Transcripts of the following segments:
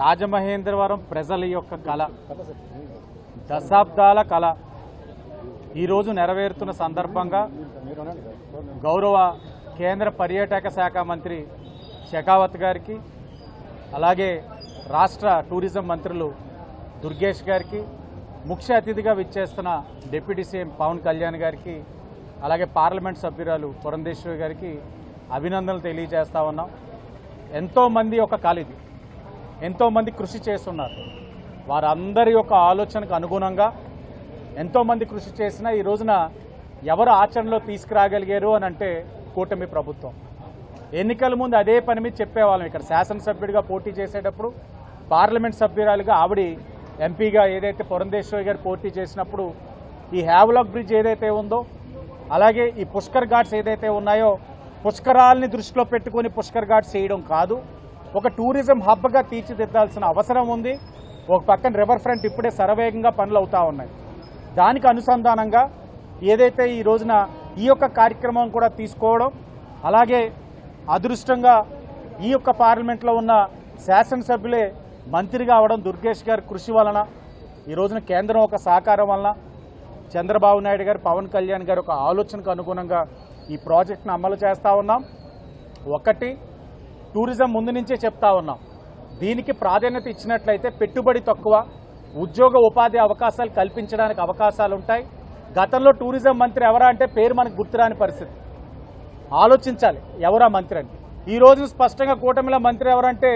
రాజమహేంద్రవరం ప్రజల యొక్క కళ దశాబ్దాల కళ. ఈరోజు నెరవేరుతున్న సందర్భంగా గౌరవ కేంద్ర పర్యాటక శాఖ మంత్రి షెకావత్ గారికి అలాగే రాష్ట్ర టూరిజం మంత్రులు దుర్గేష్ గారికి ముఖ్య అతిథిగా విచ్చేస్తున్న డిప్యూటీ సీఎం పవన్ కళ్యాణ్ గారికి అలాగే పార్లమెంట్ సభ్యురాలు పురంధేశ్వరి గారికి అభినందనలు తెలియజేస్తా ఉన్నాం. ఎంతోమంది ఒక కాలిది ఎంతోమంది కృషి చేస్తున్నారు. వారందరి యొక్క ఆలోచనకు అనుగుణంగా ఎంతోమంది కృషి చేసినా ఈ రోజున ఎవరు ఆచరణలో తీసుకురాగలిగారు అని అంటే కూటమి ప్రభుత్వం. ఎన్నికల ముందు అదే పని మీద చెప్పేవాళ్ళం. ఇక్కడ శాసనసభ్యుడిగా పోటీ చేసేటప్పుడు పార్లమెంట్ సభ్యురాలుగా ఆవిడ ఎంపీగా ఏదైతే పురంధేశ్వరి గారు పోటీ చేసినప్పుడు ఈ హ్యావ్లాక్ బ్రిడ్జ్ ఏదైతే ఉందో అలాగే ఈ పుష్కర్ ఘాట్స్ ఏదైతే ఉన్నాయో పుష్కరాల్ని దృష్టిలో పెట్టుకొని పుష్కర్ ఘాట్స్ చేయడం కాదు. ఒక టూరిజం హబ్గా తీర్చిదిద్దాల్సిన అవసరం ఉంది. ఒక పక్కన రివర్ ఫ్రంట్ ఇప్పుడే శరవేగంగా పనులు అవుతా ఉన్నాయి. దానికి అనుసంధానంగా ఏదైతే ఈ రోజున ఈ యొక్క కార్యక్రమం కూడా తీసుకోవడం అలాగే అదృష్టంగా ఈ యొక్క పార్లమెంట్లో ఉన్న శాసనసభ్యులే మంత్రిగా అవడం దుర్గేష్ గారి కృషి వలన ఈ రోజున కేంద్రం ఒక సహకారం వలన చంద్రబాబు నాయుడు గారు పవన్ కళ్యాణ్ గారు ఒక ఆలోచనకు అనుగుణంగా ఈ ప్రాజెక్ట్ను అమలు చేస్తూ ఉన్నాం. ఒకటి టూరిజం ముందు నుంచే చెప్తా ఉన్నాం. దీనికి ప్రాధాన్యత ఇచ్చినట్లయితే పెట్టుబడి తక్కువ ఉద్యోగ ఉపాధి అవకాశాలు కల్పించడానికి అవకాశాలు ఉంటాయి. గతంలో టూరిజం మంత్రి ఎవరా అంటే పేరు మనకు గుర్తురాని పరిస్థితి. ఆలోచించాలి ఎవరా మంత్రి అని ఈ రోజు స్పష్టంగా కూటమిలో మంత్రి ఎవరంటే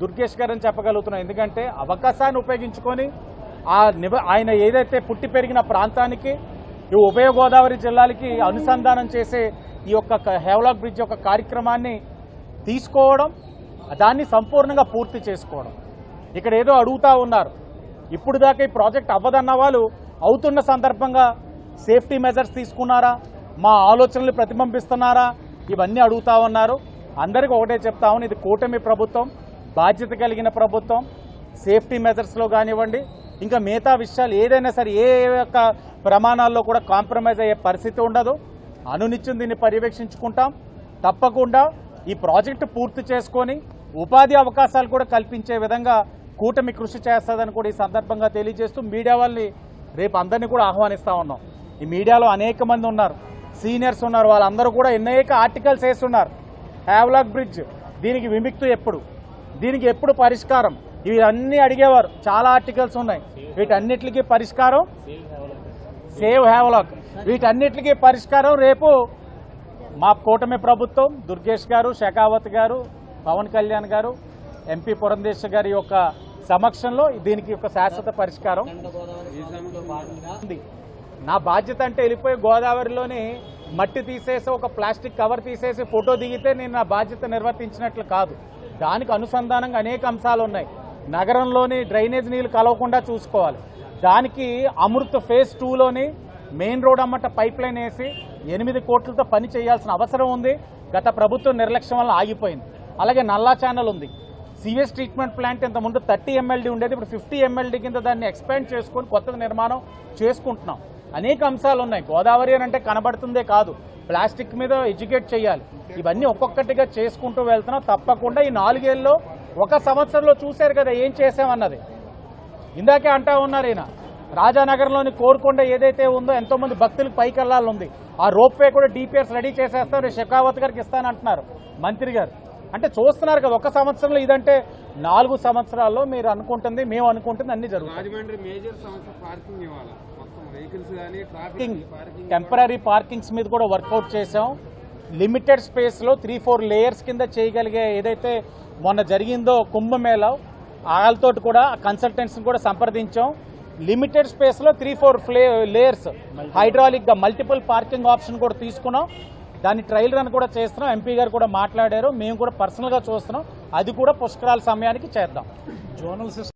దుర్గేష్ గారు అని చెప్పగలుగుతున్నాం. ఎందుకంటే అవకాశాన్ని ఉపయోగించుకొని ఆ ఆయన ఏదైతే పుట్టి పెరిగిన ప్రాంతానికి ఈ ఉభయ గోదావరి జిల్లాలకి అనుసంధానం చేసే ఈ యొక్క హేవలాక్ బ్రిడ్జ్ యొక్క కార్యక్రమాన్ని తీసుకోవడం దాన్ని సంపూర్ణంగా పూర్తి చేసుకోవడం. ఇక్కడ ఏదో అడుగుతా ఉన్నారు. ఇప్పుడు దాకా ఈ ప్రాజెక్ట్ అవ్వదన్న వాళ్ళు అవుతున్న సందర్భంగా సేఫ్టీ మెజర్స్ తీసుకున్నారా? మా ఆలోచనలు ప్రతిబింబిస్తున్నారా? ఇవన్నీ అడుగుతా ఉన్నారు. అందరికీ ఒకటే చెప్తా ఇది కూటమి ప్రభుత్వం బాధ్యత కలిగిన ప్రభుత్వం. సేఫ్టీ మెజర్స్లో కానివ్వండి ఇంకా మిగతా విషయాలు ఏదైనా సరే ఏ యొక్క ప్రమాణాల్లో కూడా కాంప్రమైజ్ అయ్యే పరిస్థితి ఉండదు. అనునిత్యం దీన్ని పర్యవేక్షించుకుంటాం. తప్పకుండా ఈ ప్రాజెక్టు పూర్తి చేసుకొని ఉపాధి అవకాశాలు కూడా కల్పించే విధంగా కూటమి కృషి చేస్తుందని కూడా ఈ సందర్భంగా తెలియజేస్తూ మీడియా వాళ్ళని రేపు అందరినీ కూడా ఆహ్వానిస్తూ ఉన్నాం. ఈ మీడియాలో అనేక మంది ఉన్నారు. సీనియర్స్ ఉన్నారు. వాళ్ళందరూ కూడా అనేక ఆర్టికల్స్ వేస్తున్నారు. హ్యావ్లాక్ బ్రిడ్జ్ దీనికి విముక్తి ఎప్పుడు? దీనికి ఎప్పుడు పరిష్కారం? ఇవి అన్నీ అడిగేవారు. చాలా ఆర్టికల్స్ ఉన్నాయి. వీటన్నిటికీ పరిష్కారం? సేవ్ హ్యావ్లాక్ వీటన్నిటికీ పరిష్కారం రేపు మా కూటమి ప్రభుత్వం దుర్గేష్ గారు శేఖావత్ గారు పవన్ కళ్యాణ్ గారు ఎంపీ పురంధేశ్ గారి యొక్క సమక్షంలో దీనికి ఒక శాశ్వత పరిష్కారం నా బాధ్యత అంటే వెళ్ళిపోయి గోదావరిలోని మట్టి తీసేసి ఒక ప్లాస్టిక్ కవర్ తీసేసి ఫోటో దిగితే నేను నా బాధ్యత నిర్వర్తించినట్లు కాదు. దానికి అనుసంధానంగా అనేక అంశాలు ఉన్నాయి. నగరంలోని డ్రైనేజ్ నీళ్ళు కలవకుండా చూసుకోవాలి. దానికి అమృత్ ఫేజ్ టూలోని మెయిన్ రోడ్ అమ్మట పైప్ లైన్ వేసి ఎనిమిది కోట్లతో పని చేయాల్సిన అవసరం ఉంది. గత ప్రభుత్వం నిర్లక్ష్యం వల్ల ఆగిపోయింది. అలాగే నల్లా ఛానల్ ఉంది. సివిఎస్ ట్రీట్మెంట్ ప్లాంట్ ఇంత ముందు థర్టీ ఎంఎల్డీ ఉండేది. ఇప్పుడు ఫిఫ్టీ ఎంఎల్డీ కింద దాన్ని ఎక్స్పాండ్ చేసుకొని కొత్త నిర్మాణం చేసుకుంటున్నాం. అనేక అంశాలు ఉన్నాయి. గోదావరి అని అంటే కనబడుతుందే కాదు. ప్లాస్టిక్ మీద ఎడ్యుకేట్ చేయాలి. ఇవన్నీ ఒక్కొక్కటిగా చేసుకుంటూ వెళ్తున్నాం. తప్పకుండా ఈ నాలుగేళ్ళలో ఒక సంవత్సరంలో చూశారు కదా ఏం చేసామన్నది ఇందాకే అంటా ఉన్నారు ఈయన. రాజానగర్లోని కోరుకొండ ఏదైతే ఉందో ఎంతోమంది భక్తులకు పైకి ఉంది. ఆ రోప్ వే కూడా డిపిఎస్ రెడీ చేసేస్తాం రేపు షెకావత్ గారికి ఇస్తానంటున్నారు మంత్రి గారు. అంటే చూస్తున్నారు కదా ఒక సంవత్సరంలో ఇదంటే నాలుగు సంవత్సరాల్లో మీరు అనుకుంటుంది మేము అనుకుంటుంది అన్ని పార్కింగ్ టెంపరీ పార్కింగ్స్ మీద కూడా వర్కౌట్ చేసాం లిమిటెడ్ స్పేస్లో త్రీ ఫోర్ లేయర్స్ కింద చేయగలిగే ఏదైతే మొన్న జరిగిందో కుంభమేళ వాళ్ళతో కూడా కన్సల్టెంట్స్ని కూడా సంప్రదించాం. లిమిటెడ్ స్పేస్లో త్రీ ఫోర్ ఫ్లే లేయర్స్ హైడ్రాలిక్గా మల్టిపుల్ పార్కింగ్ ఆప్షన్ కూడా తీసుకున్నాం. దాన్ని ట్రయల్ రన్ కూడా చేస్తున్నాం. ఎంపీ గారు కూడా మాట్లాడారు. మేము కూడా పర్సనల్గా చూస్తున్నాం. అది కూడా పుష్కరాల సమయానికి చేద్దాం. Zonal system